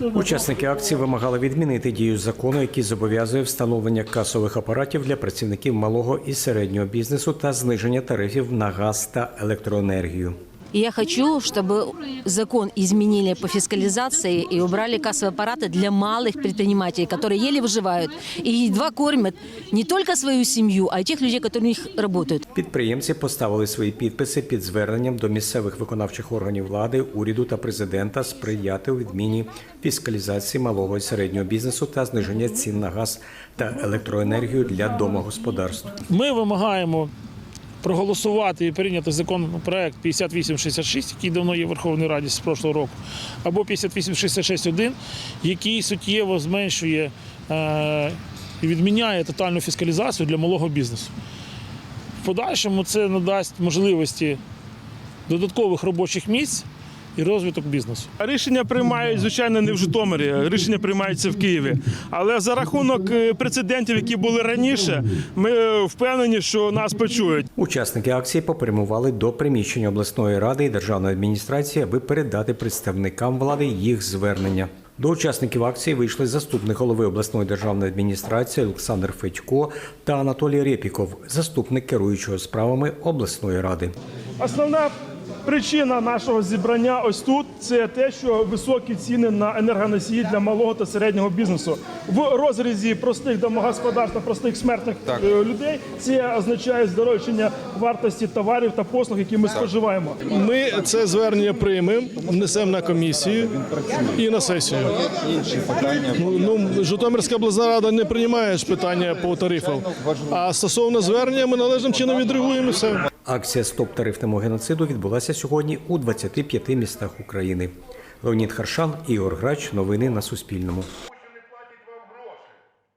Учасники акції вимагали відмінити дію закону, який зобов'язує встановлення касових апаратів для працівників малого і середнього бізнесу та зниження тарифів на газ та електроенергію. И я хочу, чтобы закон изменили по фискализации и убрали кассовые аппараты для малых предпринимателей, которые еле выживают и едва кормят не только свою семью, а и тех людей, которые у них работают. Підприємці поставили свої підписи під зверненням до місцевих виконавчих органів влади, уряду та президента сприяти у відміні фіскалізації малого і середнього бізнесу та зниження цін на газ та електроенергію для домогосподарств. Ми вимагаємо проголосувати і прийняти законопроект 5866, який давно є в Верховній Раді з прошлого року, або 5866.1, який суттєво зменшує е, і відміняє тотальну фіскалізацію для малого бізнесу. В подальшому це надасть можливості додаткових робочих місць і розвиток бізнесу. Рішення приймають, звичайно, не в Житомирі, рішення приймаються в Києві. Але за рахунок е, прецедентів, які були раніше, ми е, впевнені, що нас почують. Учасники акції попрямували до приміщення обласної ради і державної адміністрації, аби передати представникам влади їх звернення. До учасників акції вийшли заступник голови обласної державної адміністрації Олександр Федько та Анатолій Рєпіков, заступник керуючого справами обласної ради. Основна причина нашого зібрання ось тут це те, що високі ціни на енергоносії для малого та середнього бізнесу. В розрізі простих домогосподарств та простих смертних е, людей це означає здорожчання вартості товарів та послуг, які ми споживаємо. Ми це звернення приймемо, внесемо на комісію і на сесію. Ну, ну, Житомирська обласна рада не приймає ж питання по тарифам. А стосовно звернення ми належним чином відреагуємо все. Акція Стоп тарифному геноциду відбулася сьогодні у 25 містах України. Леонід Харшан, Ігор Грач. Новини на Суспільному.